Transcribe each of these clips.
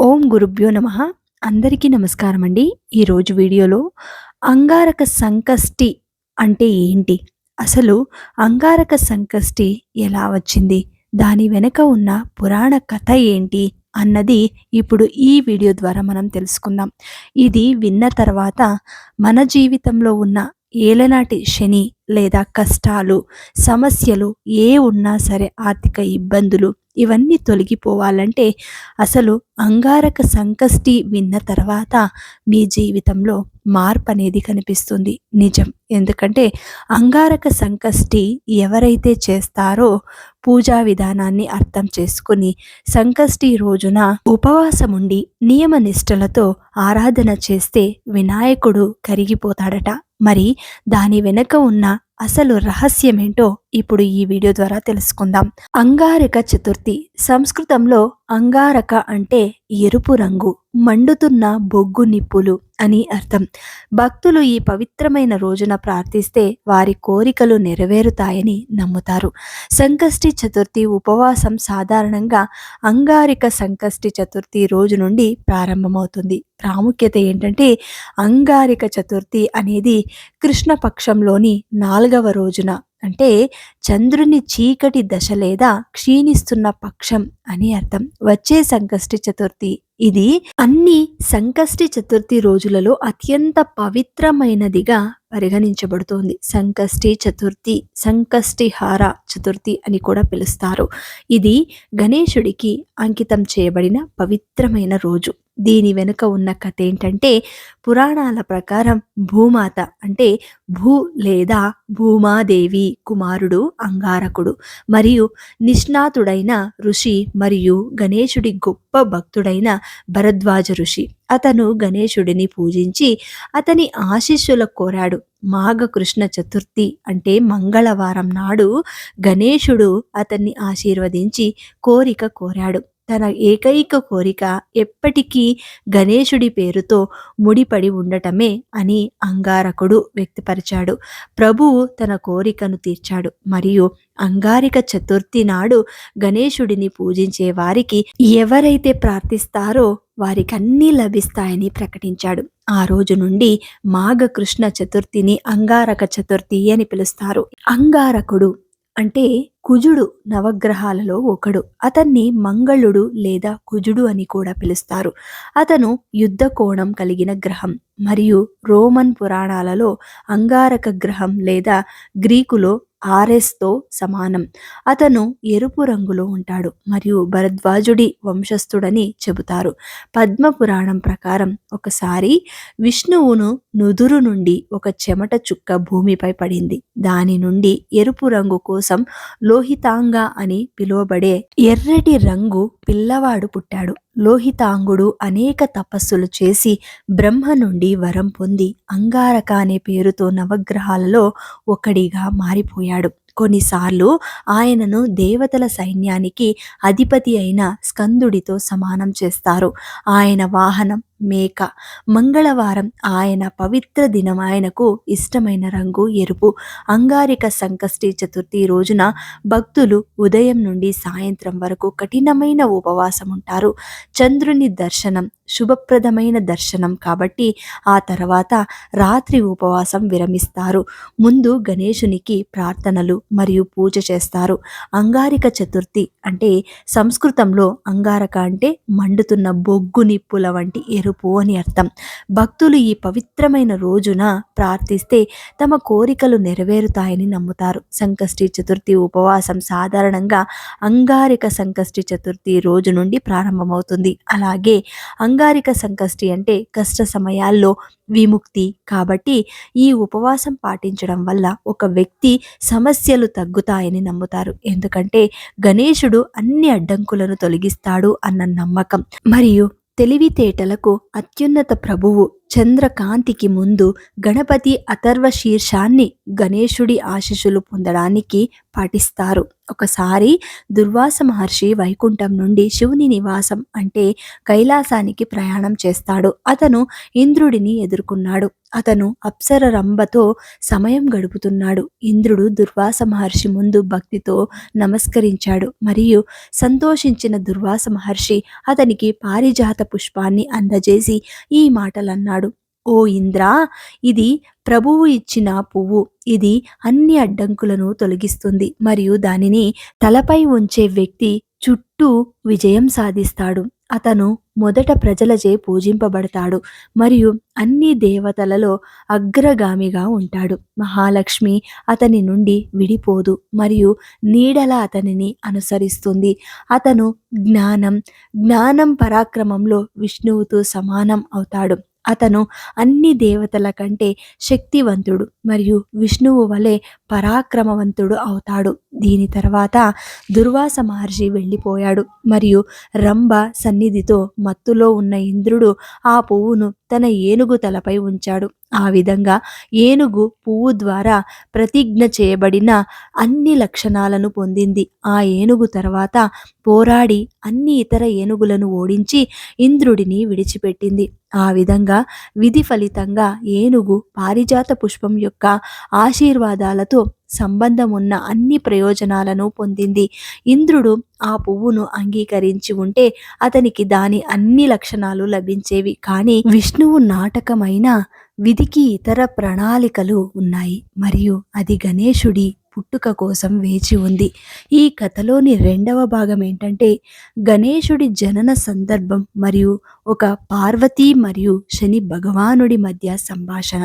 ఓం గురుభ్యో నమ. అందరికీ నమస్కారం అండి ఈరోజు వీడియోలో అంగారక సంకష్టి అంటే ఏంటి? అసలు అంగారక సంకష్టి ఎలా వచ్చింది? దాని వెనుక ఉన్న పురాణ కథ ఏంటి? అన్నది ఇప్పుడు ఈ వీడియో ద్వారా మనం తెలుసుకుందాం. ఇది విన్న తర్వాత మన జీవితంలో ఉన్న ఏలనాటి శని లేదా కష్టాలు సమస్యలు ఏ ఉన్నా సరే ఆర్థిక ఇబ్బందులు ఇవన్నీ తొలగిపోవాలంటే అసలు అంగారక సంకష్టి విన్న తర్వాత మీ జీవితంలో మార్పు అనేది కనిపిస్తుంది. నిజం. ఎందుకంటే అంగారక సంకష్టి ఎవరైతే చేస్తారో పూజా విధానాన్ని అర్థం చేసుకుని సంకష్టి రోజున ఉపవాసం ఉండి నియమ నిష్టలతో ఆరాధన చేస్తే వినాయకుడు కరిగిపోతాడట. మరి దాని వెనుక ఉన్న అసలు రహస్యమేంటో ఇప్పుడు ఈ వీడియో ద్వారా తెలుసుకుందాం. అంగారక చతుర్థి. సంస్కృతంలో అంగారక అంటే ఎరుపు రంగు మండుతున్న బొగ్గు నిప్పులు అని అర్థం. భక్తులు ఈ పవిత్రమైన రోజున ప్రార్థిస్తే వారి కోరికలు నెరవేరుతాయని నమ్ముతారు. సంకష్టి చతుర్థి ఉపవాసం సాధారణంగా అంగారిక సంకష్టి చతుర్థి రోజు నుండి ప్రారంభమవుతుంది. ప్రాముఖ్యత ఏంటంటే అంగారిక చతుర్థి అనేది కృష్ణపక్షంలోని నాలుగవ రోజున అంటే చంద్రుని చీకటి దశ లేదా క్షీణిస్తున్న పక్షం అని అర్థం. వచ్చే సంకష్టి చతుర్థి. ఇది అన్ని సంకష్టి చతుర్థి రోజులలో అత్యంత పవిత్రమైనదిగా పరిగణించబడుతోంది. సంకష్టి చతుర్థి సంకష్టిహార చతుర్థి అని కూడా పిలుస్తారు. ఇది గణేశుడికి అంకితం చేయబడిన పవిత్రమైన రోజు. దీని వెనుక ఉన్న కథ ఏంటంటే పురాణాల ప్రకారం భూమాత అంటే భూ లేదా భూమాదేవి కుమారుడు అంగారకుడు మరియు నిష్ణాతుడైన ఋషి మరియు గణేశుడి గొప్ప భక్తుడైన భరద్వాజ ఋషి. అతను గణేశుడిని పూజించి అతని ఆశీస్సుల కోరాడు. మాఘ కృష్ణ చతుర్థి అంటే మంగళవారం నాడు గణేశుడు అతన్ని ఆశీర్వదించి కోరిక కోరాడు. తన ఏకైక కోరిక ఎప్పటికీ గణేశుడి పేరుతో ముడిపడి ఉండటమే అని అంగారకుడు వ్యక్తపరిచాడు. ప్రభువు తన కోరికను తీర్చాడు. మరియు అంగారిక చతుర్థి నాడు గణేశుడిని పూజించే వారికి ఎవరైతే ప్రార్థిస్తారో వారికన్నీ లభిస్తాయని ప్రకటించాడు. ఆ రోజు నుండి మాఘ కృష్ణ చతుర్థిని అంగారక చతుర్థి అని పిలుస్తారు. అంగారకుడు అంటే కుజుడు నవగ్రహాలలో ఒకడు. అతన్ని మంగళుడు లేదా కుజుడు అని కూడా పిలుస్తారు. అతను యుద్ధ కోణం కలిగిన గ్రహం మరియు రోమన్ పురాణాలలో అంగారక గ్రహం లేదా గ్రీకులో ఆర్ఎస్తో సమానం. అతను ఎరుపు రంగులో ఉంటాడు మరియు భరద్వాజుడి వంశస్థుడని చెబుతారు. పద్మ పురాణం ప్రకారం ఒకసారి విష్ణువును నుదురు నుండి ఒక చెమట చుక్క భూమిపై పడింది. దాని నుండి ఎరుపు రంగు కోసం లోహితాంగ అని పిలువబడే ఎర్రటి రంగు పిల్లవాడు పుట్టాడు. లోహితాంగుడు అనేక తపస్సులు చేసి బ్రహ్మ నుండి వరం పొంది అంగారక అనే పేరుతో నవగ్రహాలలో ఒకడిగా మారిపోయాడు. కొన్నిసార్లు ఆయనను దేవతల సైన్యానికి అధిపతి అయిన స్కందుడితో సమానం చేస్తారు. ఆయన వాహనం మేక మంగళవారం ఆయన పవిత్ర దినం ఆయనకు ఇష్టమైన రంగు ఎరుపు. అంగారిక సంకష్టి చతుర్థి రోజున భక్తులు ఉదయం నుండి సాయంత్రం వరకు కఠినమైన ఉపవాసం ఉంటారు చంద్రుని దర్శనం శుభప్రదమైన దర్శనం కాబట్టి ఆ తర్వాత రాత్రి ఉపవాసం విరమిస్తారు. ముందు గణేశునికి ప్రార్థనలు మరియు పూజ చేస్తారు. అంగారిక చతుర్థి అంటే సంస్కృతంలో అంగారక అంటే మండుతున్న బొగ్గు నిప్పుల వంటి ఎరుపు అని అర్థం. భక్తులు ఈ పవిత్రమైన రోజున ప్రార్థిస్తే తమ కోరికలు నెరవేరుతాయని నమ్ముతారు. సంకష్టి చతుర్థి ఉపవాసం సాధారణంగా అంగారిక సంకష్టి చతుర్థి రోజు నుండి ప్రారంభమవుతుంది. అలాగే అంగారిక సంకష్టి అంటే కష్ట సమయాల్లో విముక్తి. కాబట్టి ఈ ఉపవాసం పాటించడం వల్ల ఒక వ్యక్తి సమస్యలు తగ్గుతాయని నమ్ముతారు. ఎందుకంటే గణేశుడు అన్ని అడ్డంకులను తొలగిస్తాడు అన్న నమ్మకం. మరియు తెలివితేటలకు అత్యున్నత ప్రభువు చంద్రకాంతికి ముందు గణపతి అథర్వ శీర్షాన్ని గణేశుడి ఆశీస్సులు పొందడానికి పాటిస్తారు. ఒకసారి దుర్వాస మహర్షి వైకుంఠం నుండి శివుని నివాసం అంటే కైలాసానికి ప్రయాణం చేస్తాడు. అతను ఇంద్రుడిని ఎదుర్కొన్నాడు. అతను అప్సర రంభతో సమయం గడుపుతున్నాడు. ఇంద్రుడు దుర్వాస మహర్షి ముందు భక్తితో నమస్కరించాడు. మరియు సంతోషించిన దుర్వాస మహర్షి అతనికి పారిజాత పుష్పాన్ని అందజేసి ఈ మాటలన్నాడు. ఓ ఇంద్ర ఇది ప్రభువు ఇచ్చిన పువ్వు. ఇది అన్ని అడ్డంకులను తొలగిస్తుంది. మరియు దానిని తలపై ఉంచే వ్యక్తి చుట్టూ విజయం సాధిస్తాడు. అతను మొదట ప్రజలచే పూజింపబడతాడు. మరియు అన్ని దేవతలలో అగ్రగామిగా ఉంటాడు. మహాలక్ష్మి అతని నుండి విడిపోదు. మరియు నీడల అతనిని అనుసరిస్తుంది. అతను జ్ఞానం జ్ఞానం పరాక్రమంలో విష్ణువుతో సమానం అవుతాడు. అతను అన్ని దేవతల కంటే శక్తివంతుడు మరియు విష్ణువు వలె పరాక్రమవంతుడు అవుతాడు. దీని తర్వాత దుర్వాస మహర్షి వెళ్ళిపోయాడు మరియు రంభ సన్నిధితో మత్తులో ఉన్న ఇంద్రుడు ఆ పువ్వును తన ఏనుగు తలపై ఉంచాడు. ఆ విధంగా ఏనుగు పువ్వు ద్వారా ప్రతిజ్ఞ చేయబడిన అన్ని లక్షణాలను పొందింది. ఆ ఏనుగు తర్వాత పోరాడి అన్ని ఇతర ఏనుగులను ఓడించి ఇంద్రుడిని విడిచిపెట్టింది. ఆ విధంగా విధి ఫలితంగా ఏనుగు పారిజాత పుష్పం యొక్క ఆశీర్వాదాలతో సంబంధం ఉన్న అన్ని ప్రయోజనాలను పొందింది. ఇంద్రుడు ఆ పువ్వును అంగీకరించి ఉంటే అతనికి దాని అన్ని లక్షణాలు లభించేవి. కానీ విష్ణువు నాటకమైన విధికి ఇతర ప్రణాళికలు ఉన్నాయి. మరియు అది గణేశుడి పుట్టుక కోసం వేచి ఉంది. ఈ కథలోని రెండవ భాగం ఏంటంటే గణేశుడి జనన సందర్భం మరియు ఒక పార్వతీ మరియు శని భగవానుడి మధ్య సంభాషణ.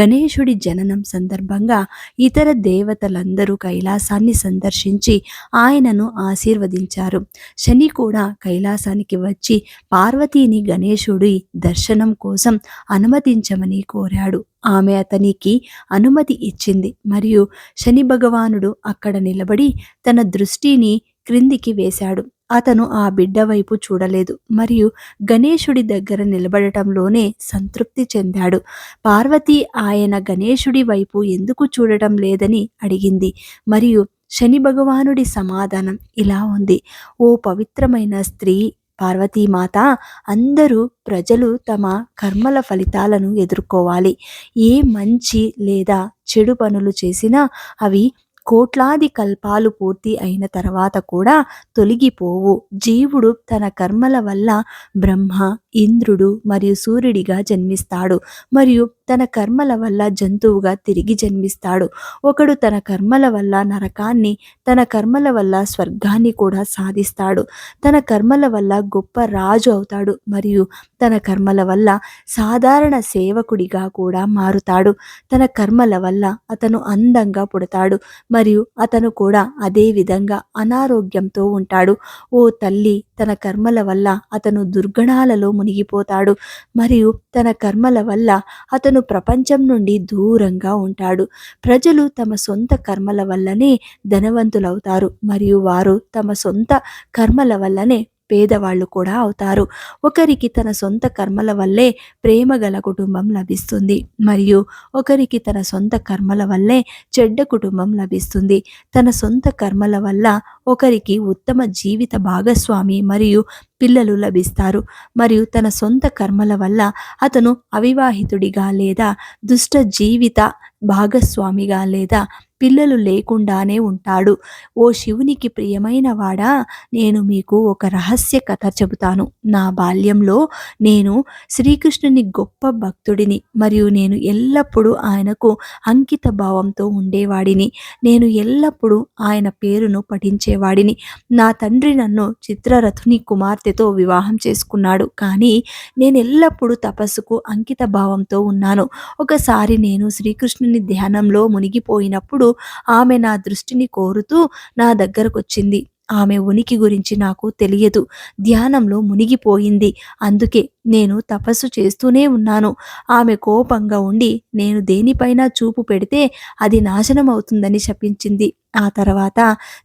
గణేశుడి జననం సందర్భంగా ఇతర దేవతలందరూ కైలాసాన్ని సందర్శించి ఆయనను ఆశీర్వదించారు. శని కూడా కైలాసానికి వచ్చి పార్వతీని గణేశుడి దర్శనం కోసం అనుమతించమని కోరాడు. ఆమె అతనికి అనుమతి ఇచ్చింది. మరియు శని భగవానుడు అక్కడ నిలబడి తన దృష్టిని క్రిందికి వేశాడు. అతను ఆ బిడ్డ వైపు చూడలేదు. మరియు గణేశుడి దగ్గర నిలబడటంలోనే సంతృప్తి చెందాడు. పార్వతి ఆయన గణేశుడి వైపు ఎందుకు చూడటం లేదని అడిగింది. మరియు శని భగవానుడి సమాధానం ఇలా ఉంది. ఓ పవిత్రమైన స్త్రీ పార్వతీమాత అందరూ ప్రజలు తమ కర్మల ఫలితాలను ఎదుర్కోవాలి. ఏ మంచి లేదా చెడు పనులు చేసినా అవి కోట్లాది కల్పాలు పూర్తి అయిన తర్వాత కూడా తొలగిపోవు. జీవుడు తన కర్మల వల్ల బ్రహ్మ ఇంద్రుడు మరియు సూర్యుడిగా జన్మిస్తాడు. మరియు తన కర్మల వల్ల జంతువుగా తిరిగి జన్మిస్తాడు. ఒకడు తన కర్మల వల్ల నరకాన్ని తన కర్మల వల్ల స్వర్గాన్ని కూడా సాధిస్తాడు. తన కర్మల వల్ల గొప్ప రాజు అవుతాడు మరియు తన కర్మల వల్ల సాధారణ సేవకుడిగా కూడా మారుతాడు. తన కర్మల వల్ల అతను అందంగా పుడతాడు మరియు అతను కూడా అదే విధంగా అనారోగ్యంతో ఉంటాడు. ఓ తల్లి తన కర్మల వల్ల అతను దుర్గణాలలో మునిగిపోతాడు మరియు తన కర్మల వల్ల అతను ప్రపంచం నుండి దూరంగా ఉంటాడు. ప్రజలు తమ సొంత కర్మల వల్లనే ధనవంతులవుతారు. మరియు వారు తమ సొంత కర్మల వల్లనే పేదవాళ్ళు కూడా అవుతారు. ఒకరికి తన సొంత కర్మల వల్లే ప్రేమ గల కుటుంబం లభిస్తుంది. మరియు ఒకరికి తన సొంత కర్మల వల్లే చెడ్డ కుటుంబం లభిస్తుంది. తన సొంత కర్మల వల్ల ఒకరికి ఉత్తమ జీవిత భాగస్వామి మరియు పిల్లలు లభిస్తారు. మరియు తన సొంత కర్మల వల్ల అతను అవివాహితుడిగా లేదా దుష్ట జీవిత భాగస్వామిగా లేదా పిల్లలు లేకుండానే ఉంటాడు. ఓ శివునికి ప్రియమైన వాడా నేను మీకు ఒక రహస్య కథ చెబుతాను. నా బాల్యంలో నేను శ్రీకృష్ణుని గొప్ప భక్తుడిని మరియు నేను ఎల్లప్పుడూ ఆయనకు అంకిత భావంతో ఉండేవాడిని. నేను ఎల్లప్పుడూ ఆయన పేరును పఠించేవాడిని. నా తండ్రి నన్ను చిత్రరథుని కుమార్తెతో వివాహం చేసుకున్నాడు. కానీ నేను ఎల్లప్పుడూ తపస్సుకు అంకిత భావంతో ఉన్నాను. ఒకసారి నేను శ్రీకృష్ణుని ధ్యానంలో మునిగిపోయినప్పుడు ఆమె నా దృష్టిని కోరుతూ నా దగ్గరకొచ్చింది. ఆమె ఉనికి గురించి నాకు తెలియదు. ధ్యానంలో మునిగిపోయింది. అందుకే నేను తపస్సు చేస్తూనే ఉన్నాను. ఆమె కోపంగా ఉండి నేను దేనిపైన చూపు పెడితే అది నాశనం అవుతుందని శపించింది. ఆ తర్వాత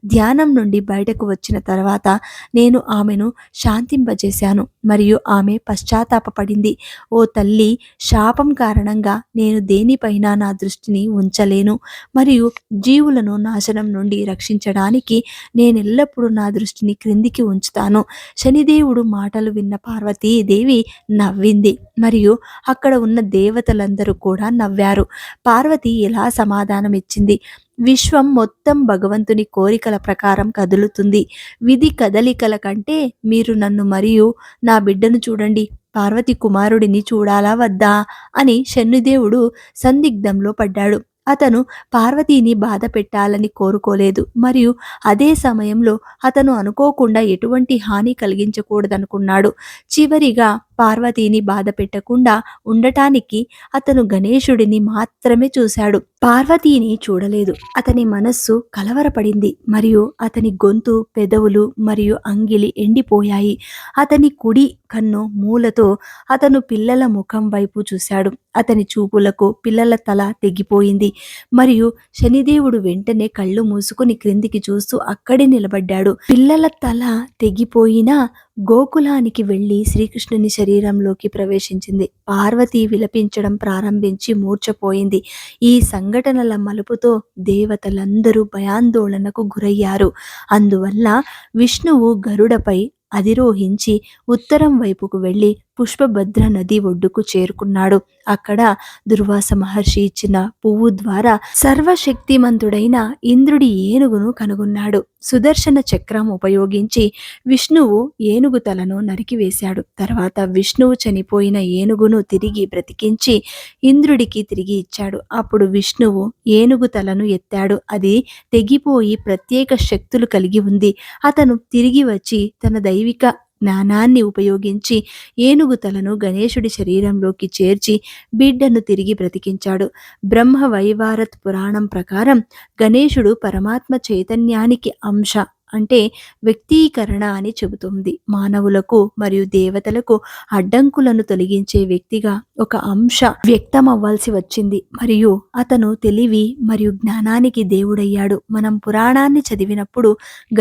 ధ్యానం నుండి బయటకు వచ్చిన తర్వాత నేను ఆమెను శాంతింపజేశాను మరియు ఆమె పశ్చాత్తాపడింది ఓ తల్లి శాపం కారణంగా నేను దేనిపైన నా దృష్టిని ఉంచలేను మరియు జీవులను నాశనం నుండి రక్షించడానికి నేను ఎల్లప్పుడూ నా దృష్టిని క్రిందికి ఉంచుతాను. శనిదేవుడు మాటలు విన్న పార్వతీదేవి నవ్వింది. మరియు అక్కడ ఉన్న దేవతలందరూ కూడా నవ్వారు. పార్వతి ఎలా సమాధానం ఇచ్చింది విశ్వం మొత్తం భగవంతుని కోరికల ప్రకారం కదులుతుంది. విధి కదలికల కంటే మీరు నన్ను మరియు నా బిడ్డను చూడండి. పార్వతి కుమారుడిని చూడాలా వద్దా? అని శనిదేవుడు సందిగ్ధంలో పడ్డాడు. అతను పార్వతీని బాధ పెట్టాలని కోరుకోలేదు. మరియు అదే సమయంలో అతను అనుకోకుండా ఎటువంటి హాని కలిగించకూడదనుకున్నాడు. చివరిగా పార్వతీని బాధ పెట్టకుండా ఉండటానికి అతను గణేశుడిని మాత్రమే చూశాడు. పార్వతీని చూడలేదు. అతని మనస్సు కలవరపడింది. మరియు అతని గొంతు పెదవులు మరియు అంగిలి ఎండిపోయాయి. అతని కుడి కన్ను మూలతో అతను పిల్లల ముఖం వైపు చూశాడు. అతని చూపులకు పిల్లల తల తెగిపోయింది. మరియు శనిదేవుడు వెంటనే కళ్ళు మూసుకుని క్రిందికి చూస్తూ అక్కడే నిలబడ్డాడు. పిల్లల తల తెగిపోయినా గోకులానికి వెళ్ళి శ్రీకృష్ణుని శరీరంలోకి ప్రవేశించింది. పార్వతి విలపించడం ప్రారంభించి మూర్చపోయింది ఈ సంఘటనల మలుపుతో దేవతలందరూ భయాందోళనకు గురయ్యారు. అందువల్ల విష్ణువు గరుడపై అధిరోహించి ఉత్తరం వైపుకు వెళ్ళి పుష్పభద్ర నది ఒడ్డుకు చేరుకున్నాడు. అక్కడ దుర్వాస మహర్షి ఇచ్చిన పువ్వు ద్వారా సర్వశక్తిమంతుడైన ఇంద్రుడి ఏనుగును కనుగొన్నాడు. సుదర్శన చక్రం ఉపయోగించి విష్ణువు ఏనుగు తలను నరికివేశాడు తర్వాత విష్ణువు చనిపోయిన ఏనుగును తిరిగి బ్రతికించి ఇంద్రుడికి తిరిగి ఇచ్చాడు. అప్పుడు విష్ణువు ఏనుగు తలను ఎత్తాడు. అది తెగిపోయి ప్రత్యేక శక్తులు కలిగి ఉంది. అతను తిరిగి వచ్చి తన దైవిక జ్ఞానాన్ని ఉపయోగించి ఏనుగు తలను గణేశుడి శరీరంలోకి చేర్చి బిడ్డను తిరిగి బ్రతికించాడు. బ్రహ్మ వైవారత్ పురాణం ప్రకారం గణేశుడు పరమాత్మ చైతన్యానికి అంశ. అంటే వ్యక్తీకరణ అని చెబుతుంది. మానవులకు మరియు దేవతలకు అడ్డంకులను తొలగించే వ్యక్తిగా ఒక అంశ వ్యక్తం అవ్వాల్సి వచ్చింది. మరియు అతను తెలివి మరియు జ్ఞానానికి దేవుడయ్యాడు. మనం పురాణాన్ని చదివినప్పుడు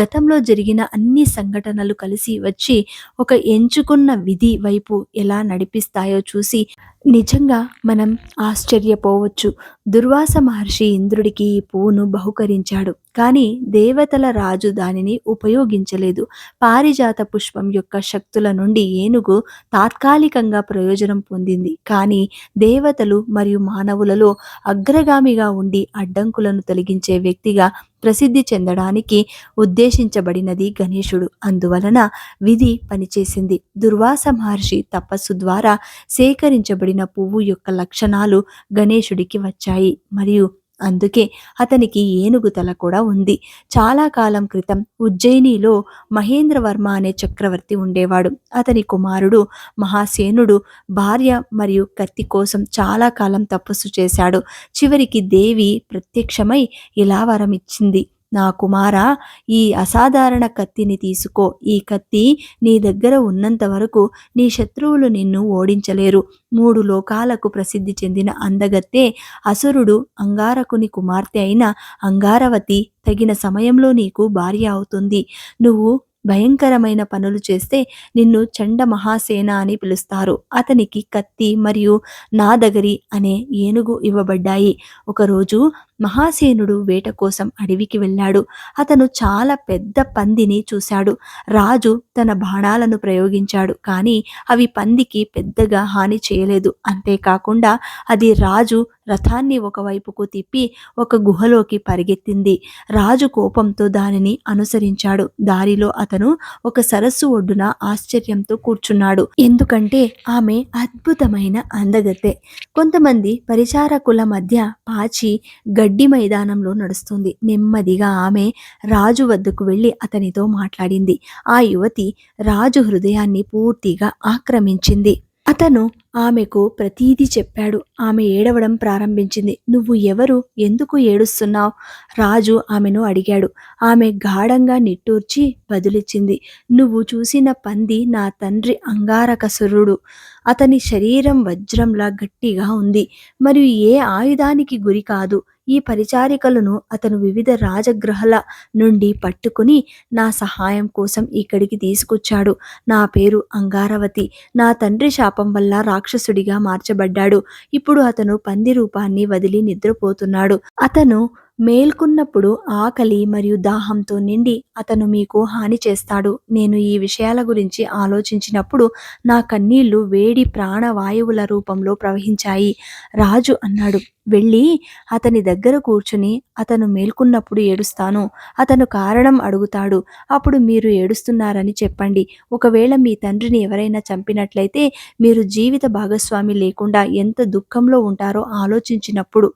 గతంలో జరిగిన అన్ని సంఘటనలు కలిసి వచ్చి ఒక ఎంచుకున్న విధి వైపు ఎలా నడిపిస్తాయో చూసి నిజంగా మనం ఆశ్చర్యపోవచ్చు. దుర్వాస మహర్షి ఇంద్రుడికి ఈ పువ్వును బహుకరించాడు. కానీ దేవతల రాజు దానిని ఉపయోగించలేదు. పారిజాత పుష్పం యొక్క శక్తుల నుండి ఏనుగు తాత్కాలికంగా ప్రయోజనం పొందింది. కానీ దేవతలు మరియు మానవులలో అగ్రగామిగా ఉండి అడ్డంకులను తొలగించే వ్యక్తిగా ప్రసిద్ధి చెందడానికి ఉద్దేశించబడినది గణేశుడు. అందువలన విధి పనిచేసింది. దుర్వాస మహర్షి తపస్సు ద్వారా సేకరించబడిన పువ్వు యొక్క లక్షణాలు గణేశుడికి వచ్చాయి. మరియు అందుకే అతనికి ఏనుగు తల కూడా ఉంది. చాలా కాలం క్రితం ఉజ్జయినిలో మహేంద్రవర్మ అనే చక్రవర్తి ఉండేవాడు. అతని కుమారుడు మహాసేనుడు భార్య మరియు కత్తి కోసం చాలా కాలం తపస్సు చేశాడు. చివరికి దేవి ప్రత్యక్షమై ఇలా వరం ఇచ్చింది నా కుమారా ఈ అసాధారణ కత్తిని తీసుకో. ఈ కత్తి నీ దగ్గర ఉన్నంత వరకు నీ శత్రువులు నిన్ను ఓడించలేరు. మూడు లోకాలకు ప్రసిద్ధి చెందిన అందగత్తే అసురుడు అంగారకుని కుమార్తె అయిన అంగారవతి తగిన సమయంలో నీకు భార్య అవుతుంది. నువ్వు భయంకరమైన పనులు చేస్తే నిన్ను చండ మహాసేన అని పిలుస్తారు. అతనికి కత్తి మరియు నాదగరి అనే ఏనుగు ఇవ్వబడ్డాయి. ఒకరోజు మహాసేనుడు వేట కోసం అడవికి వెళ్ళాడు. అతను చాలా పెద్ద పందిని చూశాడు. రాజు తన బాణాలను ప్రయోగించాడు. కానీ అవి పందికి పెద్దగా హాని చేయలేదు. అంతేకాకుండా అది రాజు రథాన్ని ఒకవైపుకు తిప్పి ఒక గుహలోకి పరిగెత్తింది. రాజు కోపంతో దానిని అనుసరించాడు. దారిలో అతను ఒక సరస్సు ఒడ్డున ఆశ్చర్యంతో కూర్చున్నాడు. ఎందుకంటే ఆమె అద్భుతమైన అందగత్తె. కొంతమంది పరిచారకుల మధ్య పాచి గడ్డి మైదానంలో నడుస్తుంది. నెమ్మదిగా ఆమె రాజు వద్దకు వెళ్ళి అతనితో మాట్లాడింది. ఆ యువతి రాజు హృదయాన్ని పూర్తిగా ఆక్రమించింది. అతను ఆమెకు ప్రతీది చెప్పాడు. ఆమె ఏడవడం ప్రారంభించింది. నువ్వు ఎవరు? ఎందుకు ఏడుస్తున్నావు? రాజు ఆమెను అడిగాడు. ఆమె గాఢంగా నిట్టూర్చి బదులిచ్చింది. నువ్వు చూసిన పంది నా తండ్రి అంగారకసురుడు. అతని శరీరం వజ్రంలా గట్టిగా ఉంది. మరియు ఏ ఆయుధానికి గురి కాదు. ఈ పరిచారికలను అతను వివిధ రాజగ్రహాల నుండి పట్టుకుని నా సహాయం కోసం ఇక్కడికి తీసుకొచ్చాడు. నా పేరు అంగారవతి. నా తండ్రి శాపం వల్ల రాక్షసుడిగా మార్చబడ్డాడు. ఇప్పుడు అతను పంది రూపాన్ని వదిలి నిద్రపోతున్నాడు. అతను మేల్కొన్నప్పుడు ఆకలి మరియు దాహంతో నిండి అతను మీకు హాని చేస్తాడు. నేను ఈ విషయాల గురించి ఆలోచించినప్పుడు నా కన్నీళ్ళు వేడి ప్రాణవాయువుల రూపంలో ప్రవహించాయి. రాజు అన్నాడు వెళ్ళి అతని దగ్గర కూర్చుని అతను మేల్కొన్నప్పుడు ఏడుస్తాను. అతను కారణం అడుగుతాడు. అప్పుడు మీరు ఏడుస్తున్నారని చెప్పండి. ఒకవేళ మీ తండ్రిని ఎవరైనా చంపినట్లయితే మీరు జీవిత భాగస్వామి లేకుండా ఎంత దుఃఖంలో ఉంటారో ఆలోచించినప్పుడు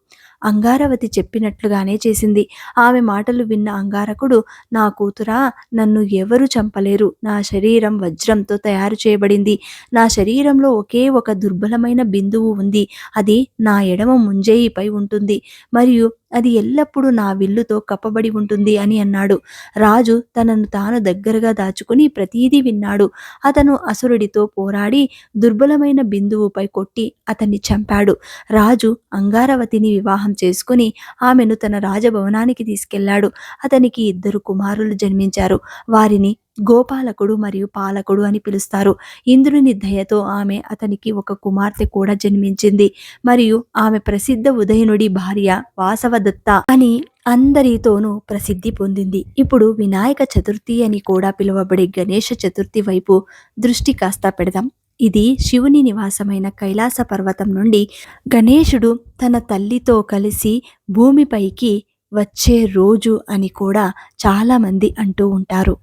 అంగారవతి చెప్పినట్లుగానే చేసింది. ఆమె మాటలు విన్న అంగారకుడు నా కూతురా నన్ను ఎవరు చంపలేరు. నా శరీరం వజ్రంతో తయారు చేయబడింది. నా శరీరంలో ఒకే ఒక దుర్బలమైన బిందువు ఉంది. అది నా ఎడమ ముంజేయిపై ఉంటుంది. మరియు అది ఎల్లప్పుడూ నా విల్లుతో కప్పబడి ఉంటుంది అని అన్నాడు. రాజు తనను తాను దగ్గరగా దాచుకుని ప్రతీదీ విన్నాడు. అతను అసురుడితో పోరాడి దుర్బలమైన బిందువుపై కొట్టి అతన్ని చంపాడు. రాజు అంగారవతిని వివాహం వివాహం చేసుకుని ఆమెను తన రాజభవనానికి తీసుకెళ్ళాడు. అతనికి ఇద్దరు కుమారులు జన్మించారు. వారిని గోపాలకుడు మరియు పాలకుడు అని పిలుస్తారు. ఇంద్రుని దయతో ఆమె అతనికి ఒక కుమార్తె కూడా జన్మించింది. మరియు ఆమె ప్రసిద్ధ ఉదయనుడి భార్య వాసవదత్త అని అందరితోనూ ప్రసిద్ధి పొందింది. ఇప్పుడు వినాయక చతుర్థి అని కూడా పిలువబడే గణేష చతుర్థి వైపు దృష్టి కాస్త పెడదాం. ఇది శివుని నివాసమైన కైలాస పర్వతం నుండి గణేశుడు తన తల్లితో కలిసి భూమిపైకి వచ్చే రోజు అని కూడా చాలామంది అంటూ ఉంటారు.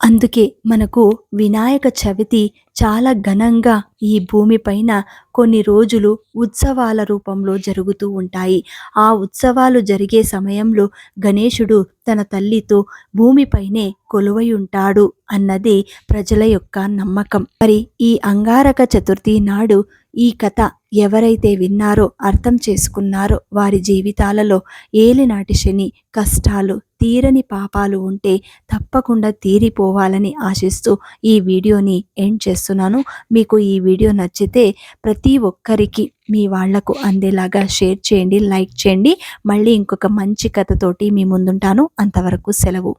అందుకే మనకు వినాయక చవితి చాలా ఘనంగా ఈ భూమిపైన కొన్ని రోజులు ఉత్సవాల రూపంలో జరుగుతూ ఉంటాయి. ఆ ఉత్సవాలు జరిగే సమయంలో గణేశుడు తన తల్లితో భూమిపైనే కొలువై ఉంటాడు అన్నది ప్రజల యొక్క నమ్మకం. మరి ఈ అంగారక చతుర్థి నాడు ఈ కథ ఎవరైతే విన్నారో అర్థం చేసుకున్నారో వారి జీవితాలలో ఏలినాటి శని కష్టాలు తీరని పాపాలు ఉంటే తప్పకుండా తీరిపోవాలని ఆశిస్తూ ఈ వీడియోని ఎండ్ చేస్తున్నాను. మీకు ఈ వీడియో నచ్చితే ప్రతి ఒక్కరికి మీ వాళ్ళకు అందేలాగా షేర్ చేయండి లైక్ చేయండి. మళ్ళీ ఇంకొక మంచి కథతోటి మీ ముందుంటాను. అంతవరకు సెలవు.